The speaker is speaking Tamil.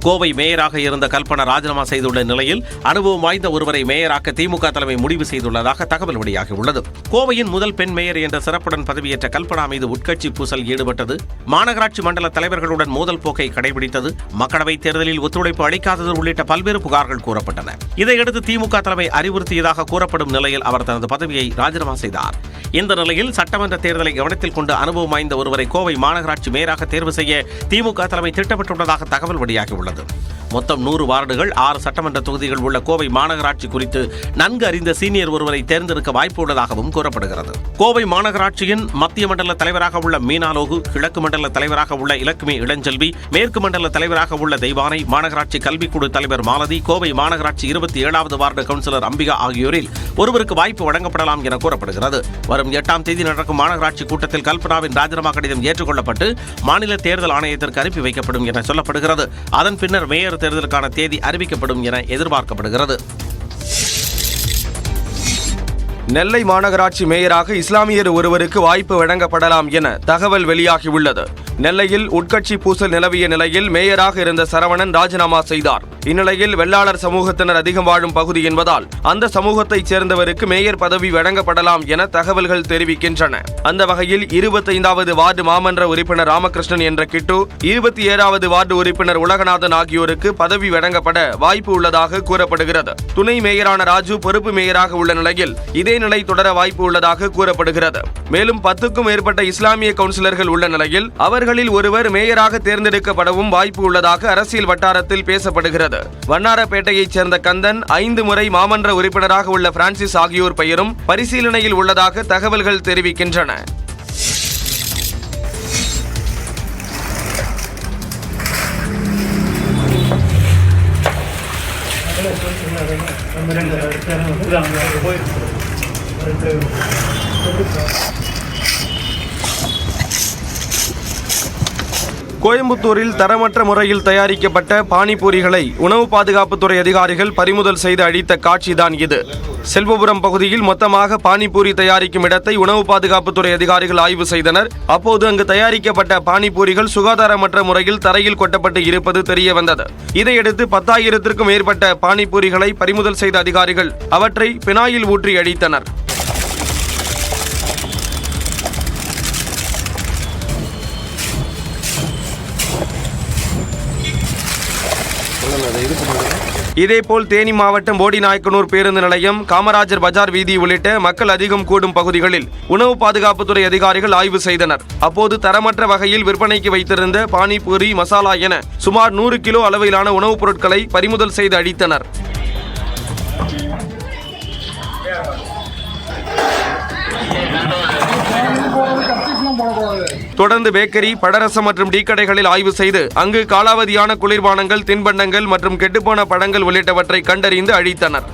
கோவை மேயராக இருந்த கல்பனா ராஜினாமா செய்துள்ள நிலையில் அனுபவம் வாய்ந்த ஒருவரை மேயராக்க திமுக தலைமை முடிவு செய்துள்ளதாக தகவல் வெளியாகியுள்ளது கோவையின் முதல் பெண் மேயர் என்ற சிறப்புடன் பதவியேற்ற கல்பனா மீது உட்கட்சி பூசல் ஈடுபட்டது. மாநகராட்சி மண்டல தலைவர்களுடன் மோதல் போக்கை கடைபிடித்தது. மக்களவைத் தேர்தலில் ஒத்துழைப்பு அளிக்காதது உள்ளிட்ட பல்வேறு புகார்கள் கூறப்பட்டன. இதையடுத்து திமுக தலைமை அறிவுறுத்தியதாக கூறப்படும் நிலையில் அவர் தனது பதவியை ராஜினாமா செய்தார். இந்த நிலையில் சட்டமன்ற தேர்தலை கவனத்தில் கொண்டு அனுபவம் வாய்ந்த ஒருவரை கோவை மாநகராட்சி மேயராக தேர்வு செய்ய திமுக தலைமை திட்டமிட்டுள்ளதாக தகவல் வெளியாகியுள்ளது. மொத்தம் நூறு வார்டுகள் ஆறு சட்டமன்ற தொகுதிகள் உள்ள கோவை மாநகராட்சி குறித்து நன்கு அறிந்த சீனியர் ஒருவரை தேர்ந்தெடுக்க வாய்ப்பு உள்ளதாகவும் கூறப்படுகிறது. கோவை மாநகராட்சியின் மத்திய மண்டல தலைவராக உள்ள மீனாலோகு கிழக்கு மண்டல தலைவராக உள்ள இலக்குமி இளஞ்செல்வி மேற்கு மண்டல தலைவராக உள்ள தெய்வானை மாநகராட்சி கல்விக்குழு தலைவர் மாலதி கோவை மாநகராட்சி இருபத்தி ஏழாவது வார்டு கவுன்சிலர் அம்பிகா ஆகியோரில் ஒருவருக்கு வாய்ப்பு வழங்கப்படலாம் என கூறப்படுகிறது. வரும் எட்டாம் தேதி நடக்கும் மாநகராட்சி கூட்டத்தில் கல்பனாவின் ராஜினாமா கடிதம் ஏற்றுக்கொள்ளப்பட்டு மாநில தேர்தல் ஆணையத்திற்கு அனுப்பி வைக்கப்படும் என சொல்லப்படுகிறது. அதன் பின்னர் மேயர் தேர்தலுக்கான தேதி அறிவிக்கப்படும் என எதிர்பார்க்கப்படுகிறது. நெல்லை மாநகராட்சி மேயராக இஸ்லாமியர் ஒருவருக்கு வாய்ப்பு வழங்கப்படலாம் என தகவல் வெளியாகியுள்ளது. நெல்லையில் உட்கட்சி பூசல் நிலவிய நிலையில் மேயராக இருந்த சரவணன் ராஜினாமா செய்தார். இந்நிலையில் வெள்ளாளர் சமூகத்தினர் அதிகம் வாழும் பகுதி என்பதால் அந்த சமூகத்தைச் சேர்ந்தவருக்கு மேயர் பதவி வழங்கப்படலாம் என தகவல்கள் தெரிவிக்கின்றன. அந்த வகையில் இருபத்தைந்தாவது வார்டு மாமன்ற உறுப்பினர் ராமகிருஷ்ணன் என்ற கிட்டு இருபத்தி ஏழாவது வார்டு உறுப்பினர் உலகநாதன் ஆகியோருக்கு பதவி வழங்கப்பட வாய்ப்பு உள்ளதாக கூறப்படுகிறது. துணை மேயரான ராஜு பொறுப்பு மேயராக உள்ள நிலையில் இதே நிலை தொடர வாய்ப்பு உள்ளதாக கூறப்படுகிறது. மேலும் பத்துக்கும் மேற்பட்ட இஸ்லாமிய கவுன்சிலர்கள் உள்ள நிலையில் அவர்கள் அவர்களில் ஒருவர் மேயராக தேர்ந்தெடுக்கப்படவும் வாய்ப்பு உள்ளதாக அரசியல் வட்டாரத்தில் பேசப்படுகிறது. வண்ணாரப்பேட்டையைச் சேர்ந்த கந்தன் ஐந்து முறை மாமன்ற உறுப்பினராக உள்ள பிரான்சிஸ் ஆகியோர் பெயரும் பரிசீலனையில் உள்ளதாக தகவல்கள் தெரிவிக்கின்றன. கோயம்புத்தூரில் தரமற்ற முறையில் தயாரிக்கப்பட்ட பானிபூரிகளை உணவு பாதுகாப்புத்துறை அதிகாரிகள் பறிமுதல் செய்து அழித்த காட்சிதான் இது. செல்வபுரம் பகுதியில் மொத்தமாக பானிபூரி தயாரிக்கும் இடத்தை உணவு பாதுகாப்புத்துறை அதிகாரிகள் ஆய்வு செய்தனர். அப்போது அங்கு தயாரிக்கப்பட்ட பானிபூரிகள் சுகாதாரமற்ற முறையில் தரையில் கொட்டப்பட்டு இருப்பது தெரிய வந்தது. இதையடுத்து பத்தாயிரத்திற்கும் மேற்பட்ட பானிபூரிகளை பறிமுதல் செய்த அதிகாரிகள் அவற்றை பினாயில் ஊற்றி அழித்தனர் இதேபோல் தேனி மாவட்டம் போடிநாயக்கனூர் பேருந்து நிலையம் காமராஜர் பஜார் வீதி உள்ளிட்ட மக்கள் அதிகம் கூடும் பகுதிகளில் உணவு பாதுகாப்புத்துறை அதிகாரிகள் ஆய்வு செய்தனர். அப்போது தரமற்ற வகையில் விற்பனைக்கு வைத்திருந்த பானிபூரி மசாலா என சுமார் நூறு கிலோ அளவிலான உணவுப் பொருட்களை பறிமுதல் செய்து அடித்தனர் தொடர்ந்து பேக்கரி படரசம் மற்றும் டீ கடைகளில் ஆய்வு செய்து அங்கு காலாவதியான குளிர்பானங்கள் தின்பண்டங்கள் மற்றும் கெட்டுப்போன பழங்கள் உள்ளிட்டவற்றை கண்டறிந்து அழித்தனர்.